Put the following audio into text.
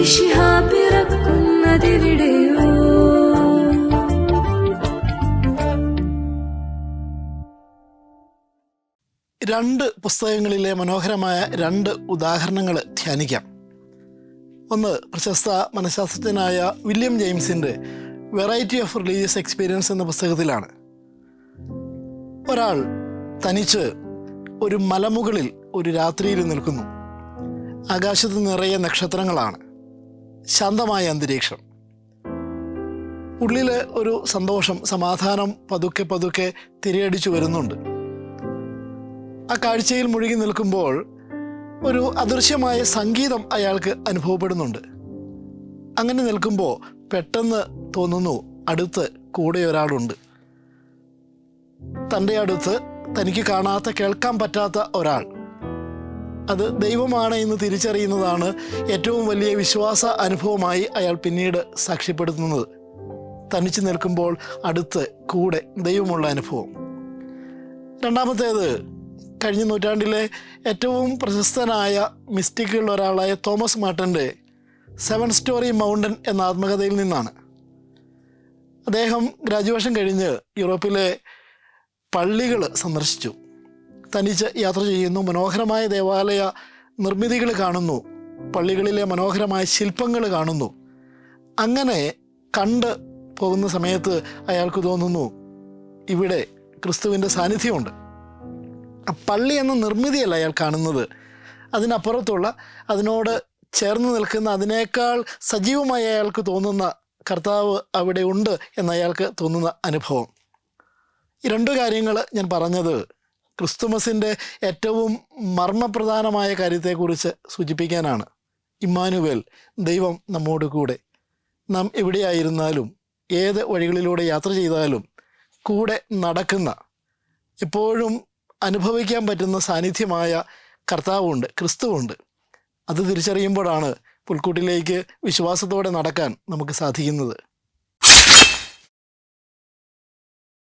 രണ്ട് പുസ്തകങ്ങളിലെ മനോഹരമായ രണ്ട് ഉദാഹരണങ്ങൾ ധ്യാനിക്കാം. ഒന്ന് പ്രശസ്ത മനഃശാസ്ത്രജ്ഞനായ വില്യം ജെയിംസിന്റെ വെറൈറ്റി ഓഫ് റിലീജിയസ് എക്സ്പീരിയൻസ് എന്ന പുസ്തകത്തിലാണ്. ഒരാൾ തനിച്ച് ഒരു മലമുകളിൽ ഒരു രാത്രിയിൽ നിൽക്കുന്നു. ആകാശത്ത് നിറയെ നക്ഷത്രങ്ങളാണ്. ശാന്തമായ അന്തരീക്ഷം. ഉള്ളിൽ ഒരു സന്തോഷം സമാധാനം പതുക്കെ പതുക്കെ തിരയടിച്ചു വരുന്നുണ്ട്. ആ കാഴ്ചയിൽ മുഴുകി നിൽക്കുമ്പോൾ ഒരു അദൃശ്യമായ സംഗീതം അയാൾക്ക് അനുഭവപ്പെടുന്നുണ്ട്. അങ്ങനെ നിൽക്കുമ്പോൾ പെട്ടെന്ന് തോന്നുന്നു അടുത്ത് കൂടെ ഒരാളുണ്ട്. തന്റെ അടുത്ത് തനിക്ക് കാണാത്ത കേൾക്കാൻ പറ്റാത്ത ഒരാൾ. അത് ദൈവമാണ് എന്ന് തിരിച്ചറിയുന്നതാണ് ഏറ്റവും വലിയ വിശ്വാസ അനുഭവമായി അയാൾ പിന്നീട് സാക്ഷ്യപ്പെടുത്തുന്നത്. തനിച്ചു നിൽക്കുമ്പോൾ അടുത്ത് കൂടെ ദൈവമുള്ള അനുഭവം. രണ്ടാമത്തേത് കഴിഞ്ഞ നൂറ്റാണ്ടിലെ ഏറ്റവും പ്രശസ്തനായ മിസ്റ്റിക്കുകളിൽ ഒരാളായ തോമസ് മാർട്ടന്റെ സെവൻ സ്റ്റോറി മൗണ്ടൻ എന്ന ആത്മകഥയിൽ നിന്നാണ്. അദ്ദേഹം ഗ്രാജുവേഷൻ കഴിഞ്ഞ് യൂറോപ്പിലെ പള്ളികൾ സന്ദർശിച്ചു. തനിച്ച് യാത്ര ചെയ്യുന്നു. മനോഹരമായ ദേവാലയ നിർമ്മിതികൾ കാണുന്നു. പള്ളികളിലെ മനോഹരമായ ശില്പങ്ങൾ കാണുന്നു. അങ്ങനെ കണ്ട് പോകുന്ന സമയത്ത് അയാൾക്ക് തോന്നുന്നു ഇവിടെ ക്രിസ്തുവിന്റെ സാന്നിധ്യമുണ്ട്. പള്ളി എന്ന നിർമ്മിതിയല്ല അയാൾ കാണുന്നത്. അതിനപ്പുറത്തുള്ള അതിനോട് ചേർന്ന് നിൽക്കുന്ന അതിനേക്കാൾ സജീവമായി അയാൾക്ക് തോന്നുന്ന കർത്താവ് അവിടെ ഉണ്ട് എന്ന് അയാൾക്ക് തോന്നുന്ന അനുഭവം. ഈ രണ്ട് കാര്യങ്ങൾ ഞാൻ പറഞ്ഞത് ക്രിസ്തുമസിന്റെ ഏറ്റവും മർമ്മപ്രധാനമായ കാര്യത്തെക്കുറിച്ച് സൂചിപ്പിക്കാനാണ് ഇമ്മാനുവേൽ ദൈവം നമ്മോട് കൂടെ. നാം എവിടെയായിരുന്നാലും ഏത് വഴികളിലൂടെ യാത്ര ചെയ്താലും കൂടെ നടക്കുന്ന എപ്പോഴും അനുഭവിക്കാൻ പറ്റുന്ന സാന്നിധ്യമായ കർത്താവുണ്ട് ക്രിസ്തുവുണ്ട്. അത് തിരിച്ചറിയുമ്പോഴാണ് പുൽക്കൂട്ടിലേക്ക് വിശ്വാസത്തോടെ നടക്കാൻ നമുക്ക് സാധിക്കുന്നത്.